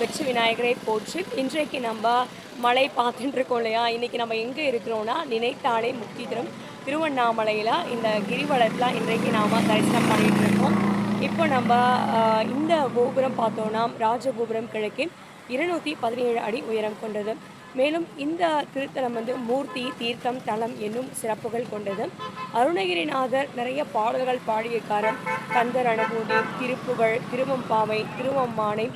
வெற்றி விநாயகரை போற்றி இன்றைக்கு நம்ம மலை பார்த்துட்டு இருக்கோம் இல்லையா? இன்றைக்கி நம்ம எங்கே இருக்கிறோன்னா நினைத்தாலே முக்தி தரும் திருவண்ணாமலையில் இந்த கிரிவலத்தில் இன்றைக்கு நாம் தரிசனம் பண்ணிகிட்டு இருக்கோம் இப்போ நம்ம இந்த கோபுரம் பார்த்தோன்னா ராஜகோபுரம் கிழக்கே இருநூற்றி பதினேழு அடி உயரம் கொண்டது. மேலும் இந்த திருத்தலம் வந்து மூர்த்தி தீர்த்தம் தலம் என்னும் சிறப்புகள் கொண்டது. அருணகிரிநாதர் நிறைய பாடல்கள் பாடியிருக்காரு. கந்தர் அனுபூதி திருப்புகழ் திருவம்பாவை திருவம்மானை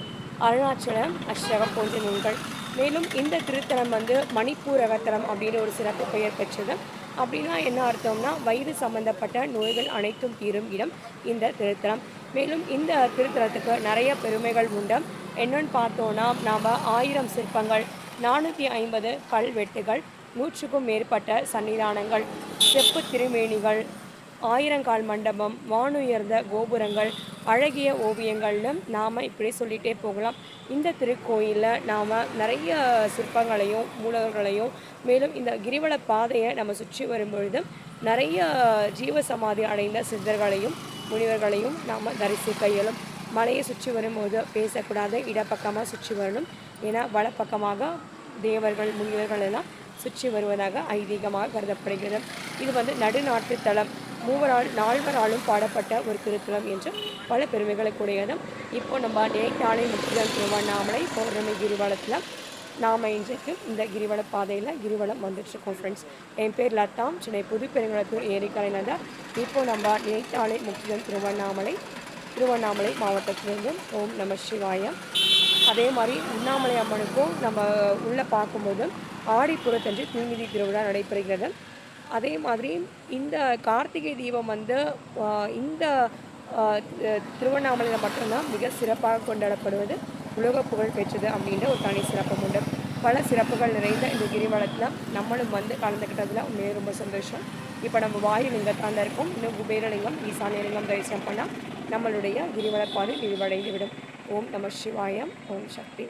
அருணாச்சலம் அஷ்டகம் போன்ற நூல்கள். மேலும் இந்த திருத்தலம் வந்து மணிப்பூரகத்தலம் அப்படின்னு ஒரு சிறப்பு பெயர் பெற்றது. அப்படின்னா என்ன அர்த்தம்னா வயிறு சம்பந்தப்பட்ட நோய்கள் அனைத்தும் தீரும் இடம் இந்த திருத்தலம். மேலும் இந்த திருத்தலத்துக்கு நிறைய பெருமைகள் உண்டு. என்னன்னு பார்த்தோன்னா நாம் ஆயிரம் சிற்பங்கள் நானூற்றி ஐம்பது கல்வெட்டுகள் நூற்றுக்கும் மேற்பட்ட சன்னிதானங்கள் செப்பு திருமேனிகள் ஆயிரங்கால் மண்டபம் வானுயர்ந்த கோபுரங்கள் அழகிய ஓவியங்கள்னு நாம் இப்படி சொல்லிகிட்டே போகலாம். இந்த திருக்கோயிலில் நாம் நிறைய சிற்பங்களையும் மூலவர்களையும் மேலும் இந்த கிரிவல பாதையை நம்ம சுற்றி வரும்பொழுது நிறைய ஜீவசமாதி அடைந்த சித்தர்களையும் முனிவர்களையும் நாம் தரிசிக்க இயலும். மலையை சுற்றி வரும்போது பேசக்கூடாது இடப்பக்கமாக சுற்றி வரணும். ஏன்னா வலப்பக்கமாக தேவர்கள் முனிவர்கள் எல்லாம் சுற்றி வருவதாக ஐதீகமாக கருதப்படுகிறது. இது வந்து நடுநாட்டு தலம் மூவரால் நால்வராலும் பாடப்பட்ட ஒரு திருத்தலம் என்று பல பெருமைகளுக்குடையது இப்போ நம்ம நேற்றாலை முற்றிலும் திருவண்ணாமலை பௌர்ணமி கிரிவலத்தில் நாம் இன்றைக்கு இந்த கிரிவல பாதையில் கிரிவலம் வந்துட்டுருக்கோம் ஃப்ரெண்ட்ஸ் என் பேர் லதாம் சென்னை புது பெருங்குளத்தூர் ஏரிக்கரையில் தான் இப்போ நம்ம நேற்றாலை முற்றிலும் திருவண்ணாமலை திருவண்ணாமலை மாவட்டத்திலிருந்து ஓம் நம சிவாயம். அதே மாதிரி உண்ணாமலை அம்மனுக்கும் நம்ம உள்ளே பார்க்கும்போது ஆடிப்புறத்தன்று தீமிதி திருவிழா நடைபெறுகிறது. அதே மாதிரி இந்த கார்த்திகை தீபம் வந்து இந்த திருவண்ணாமலையில் மட்டும்தான் மிக சிறப்பாக கொண்டாடப்படுவது. உலக புகழ் பெற்றது அப்படின்ற ஒரு தனி சிறப்பும் உண்டு. பல சிறப்புகள் நிறைந்த இந்த கிரிவலத்தில் நம்மளும் வந்து கலந்துக்கிட்டதில் உண்மையே ரொம்ப சந்தோஷம். இப்போ நம்ம வாயு லிங்கத்தான் இருக்கும். இன்னும் குபேரலிங்கம் ஈசானியலிங்கம் தரிசனம் பண்ணால் நம்மளுடைய கிரிவலப்பாடு விரிவடைந்து விடும் ஓம் நம சிவாயம். ஓம் சக்தி.